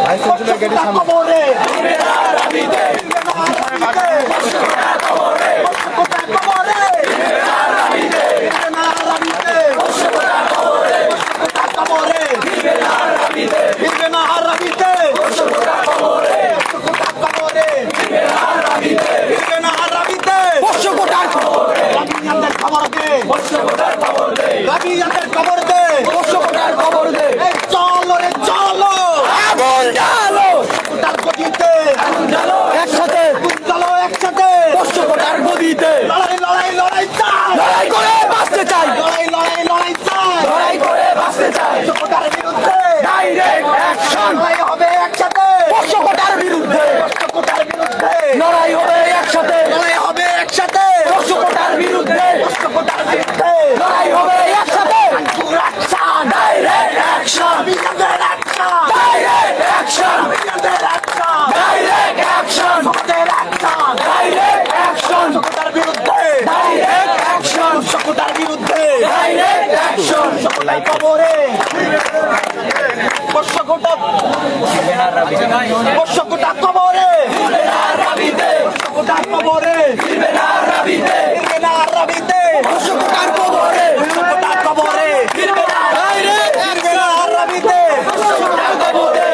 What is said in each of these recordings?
কবরে খবর দে খবর দে এই চলো রে চলো আগুন জ্বালো কোটার গতিতে একসাথে চলো একসাথে পোষ্য কোটার গদিতে লড়াই লড়াই লড়াই চাই লড়াই করে বাঁচতে চাই লড়াই লড়াই লড়াই চাই লড়াই করে বাঁচতে চাই কোটার বিরুদ্ধে ডাইরেক্ট অ্যাকশন লড়াই হবে একসাথে। কোটার বিরুদ্ধে। কোটার বিরুদ্ধে। লড়াই হবে একসাথে। লড়াই হবে একসাথে। কোটার বিরুদ্ধে। কোটার বিরুদ্ধে। লড়াই হবে সকলাই কবরে বর্ষকোটা বর্ষকোটা কবরে। বর্ষকোটা কবরে। রাবিতে রাবিতে কোটার কবরে। বর্ষকোটা কবরে ডাইরেক্ট ফিরবে না রাবিতে কবরে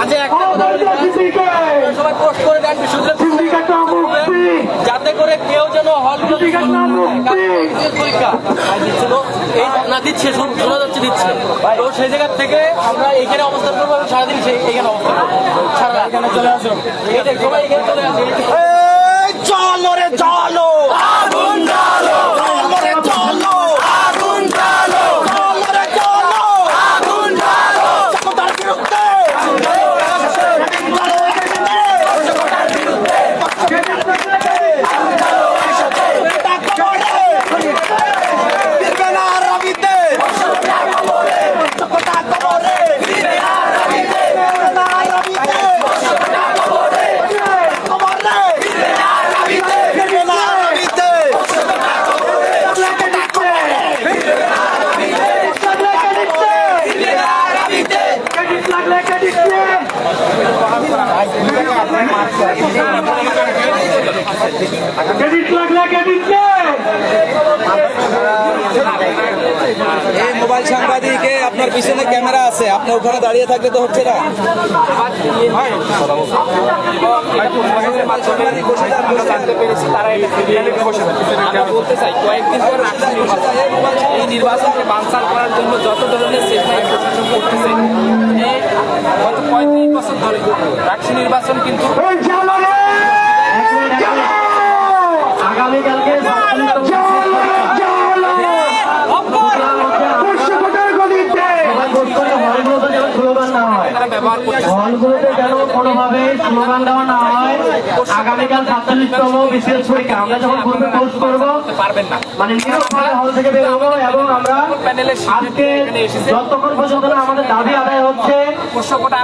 আচ্ছা একটা কথা বলি, সবাই পোস্ট করে দেন বিশ্ববিদ্যালয় যাতে করে কেউ যেন পরীক্ষা। দিচ্ছিল এই না দিচ্ছে শোনা যাচ্ছে দিচ্ছে। তো সেই জায়গা থেকে আমরা এখানে অবস্থান করব এবং সারাদিন সেই এখানে অবস্থান করব। সারা এখানে চলে আসো। সবাই এখানে চলে আসো। চলো রে চলো আগুন জ্বালো চলো রে চলো আগুন জ্বালো চলো রে চলো আগুন জ্বালো কোটার বিরুদ্ধে ফিরবে না রাবিতে কোটা কবরে ফিরবে না রাবিতে কবরে ফিরবে না রাবিতে ফিরবে না রাবিতে এই মোবাইল সাংবাদিকে আপনার পিছনে ক্যামেরা আছে আপনি ওখানে দাঁড়িয়ে থাকলে তো হচ্ছে না। এই নির্বাচনকে বানচাল করার জন্য যত ধরনের চেষ্টা প্রশাসন করতেছে গত পঁয়ত্রিশ বছর ধরে রাষ্ট্র নির্বাচন কিন্তু তারা ব্যবহার করতেছে হলগুলোতে যেন কোনোভাবে স্লোগান দেওয়া না হয় আগামীকাল সাতচল্লিশতম বিশেষ পরীক্ষা। আমরা যখন গ্রুপে পোস্ট করব পারবেন না। মানে হল থেকে বের হব এবং আমরা আজকে যতক্ষণ পর্যন্ত না আমাদের দাবি আদায় হচ্ছে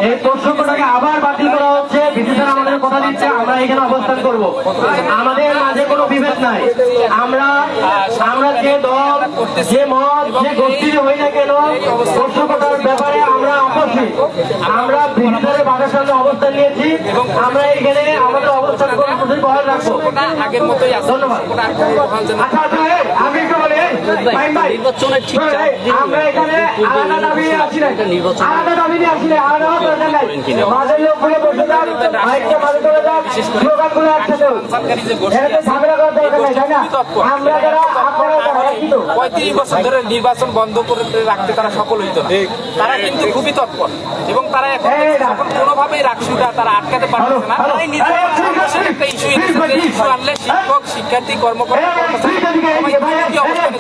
এই প্রশ্নটাকে আবার বাতিল করা হচ্ছে। বিশেষজ্ঞ আমাদের কথা দিচ্ছে আমরা এখানে অবস্থান করব। আমাদের মাঝে কোনো বিভেদ নাই। আমরা আমরা যে দল যে মত যে গোষ্ঠীর হই না কেন প্রশ্নটার ব্যাপারে আমরা আপসী আমরা বিশেষজ্ঞের বাধার সাথে অবস্থান নিয়েছি। আমরা এখানে আমাদের অবস্থান বহাল রাখব আগের মতোই ধন্যবাদ। আচ্ছা আচ্ছা আমি একটু নির্বাচনের ঠিক আমরা এখানে আলাদা দাবি নিয়ে আসি নাই। আলাদা দাবি নিয়ে আসি নাই। আলাদা দরকার নাই মাঝের লোকগুলো বসে যান মাইকটা মাঝে করে যান স্লোগানগুলো একসাথে হোক। সরকারি যে গোষ্ঠী এটাতে ঝামেলা করার দরকার নাই তাই না? আমরা যারা আপনারা যারা একই পঁয়ত্রিশ বছর ধরে নির্বাচন বন্ধ করে রাখতে তারা সফল হইতো না। তারা কিন্তু খুবই তৎপর। এবং তারা এখন কোনোভাবেই রাখসুটা তারা আটকাতে পারতেছে না। একটা ইস্যু ইস্যু আনলে শিক্ষক শিক্ষার্থী কর্মকর্তা কর্মচারী সবাই অবস্থানে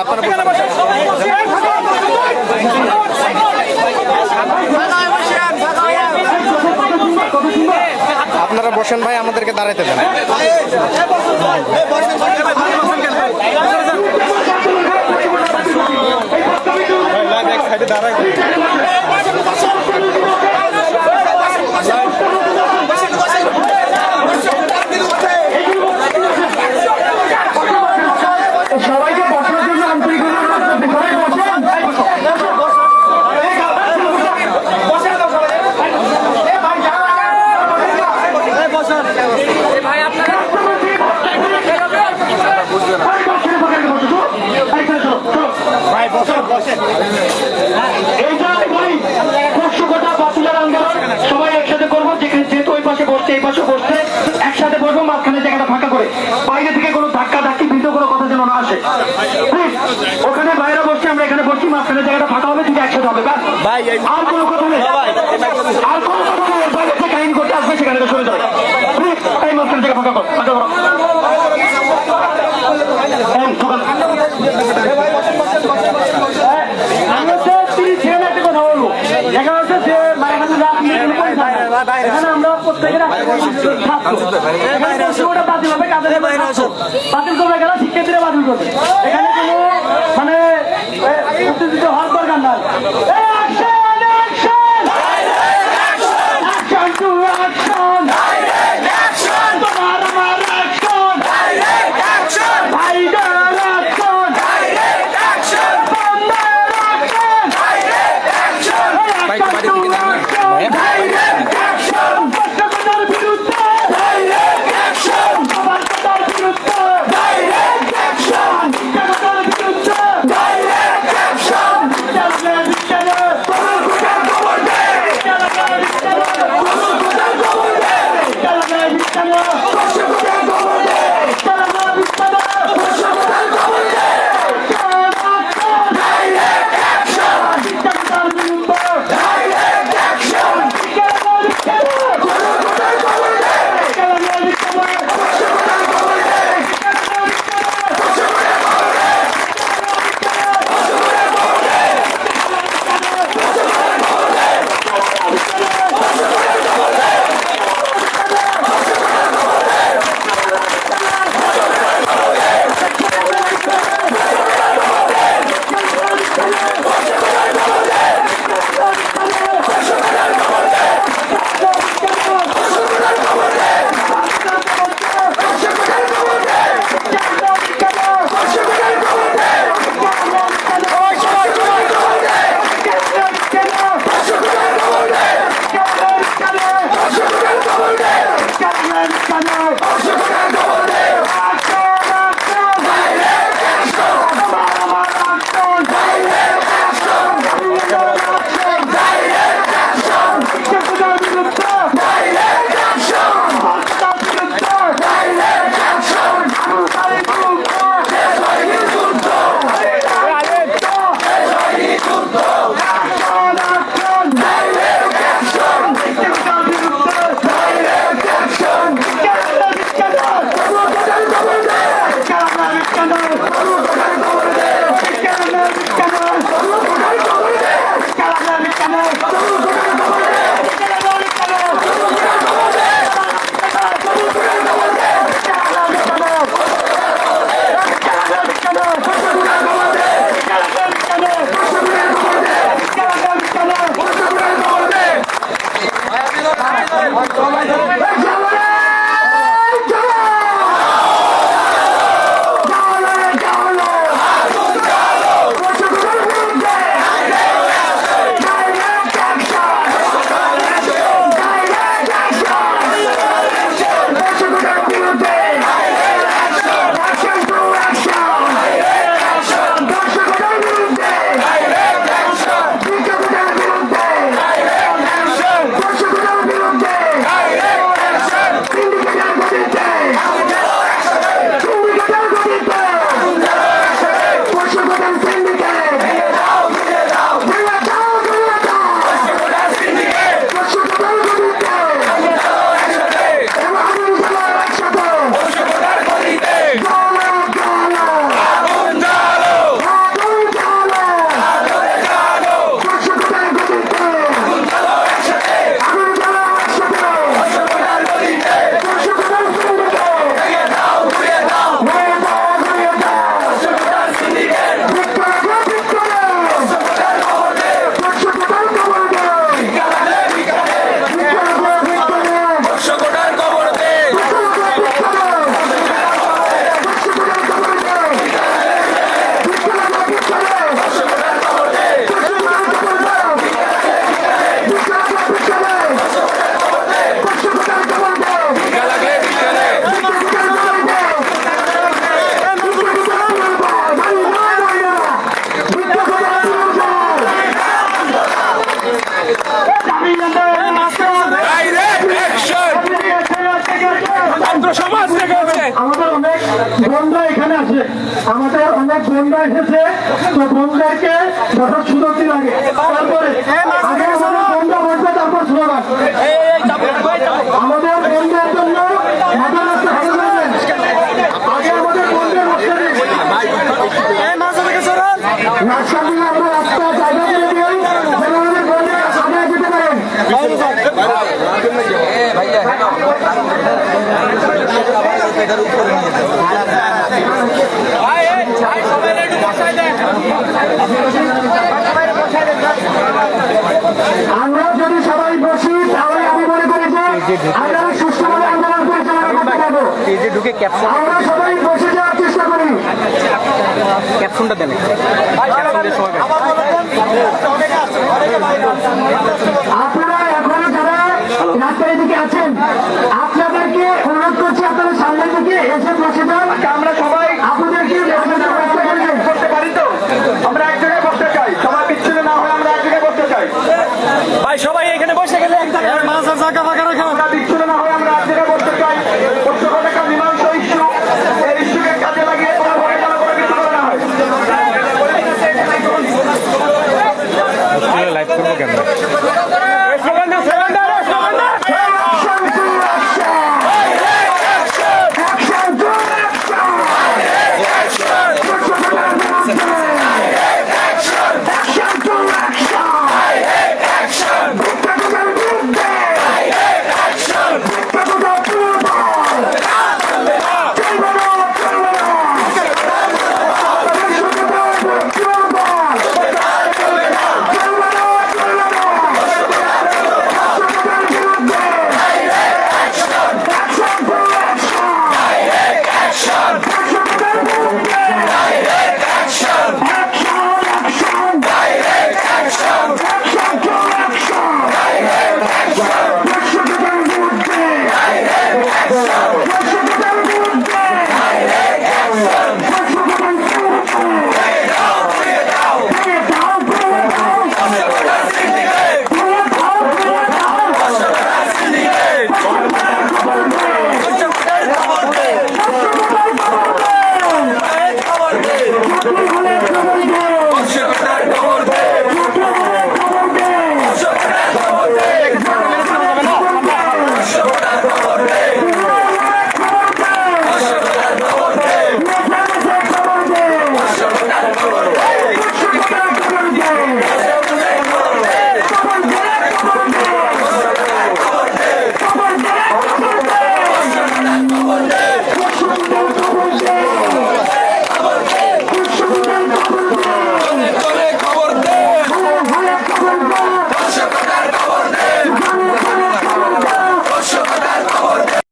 আপনারা আপনারা বসেন ভাই আমাদেরকে দাঁড়াইতে দেন এই জন্য বলি পাশে বসছে এই পাশে বসছে একসাথে বসবো মাঝখানে জায়গাটা ফাঁকা করে বাইরে থেকে কোনো ধাক্কা ধাক্কি ভিতরে কোনো কথা যেন না আসে ওখানে বাইরে বসছে আমরা এখানে বসছি মাঝখানে জায়গাটা ফাঁকা হবে দুটো একসাথে হবে আর কোনো কথা নেই বাতিল হবে কাদের বাতিল করবে গেল শিক্ষার্থীরা বাতিল করবে এখানে কোনো মানে উত্তেজিত হওয়ার দরকার নাই। সবাই এসেছে তো বন্ধুদেরকে যথা লাগে দিন আগে আমরা যদি সবাই বসি তাহলে আমি মনে করি যে আমরা সুস্থভাবে আন্দোলন পরিচালনা করতে পারব। ঢুকে ক্যাপশন আমরা সবাই বসে যাওয়ার চেষ্টা করি। ক্যাপশনটা দেন। আপনারা এখনও যারা রাস্তার দিকে আছেন আপনাদেরকে অনুরোধ করছি আপনারা সামনের দিকে এসে বসে যান। আমরা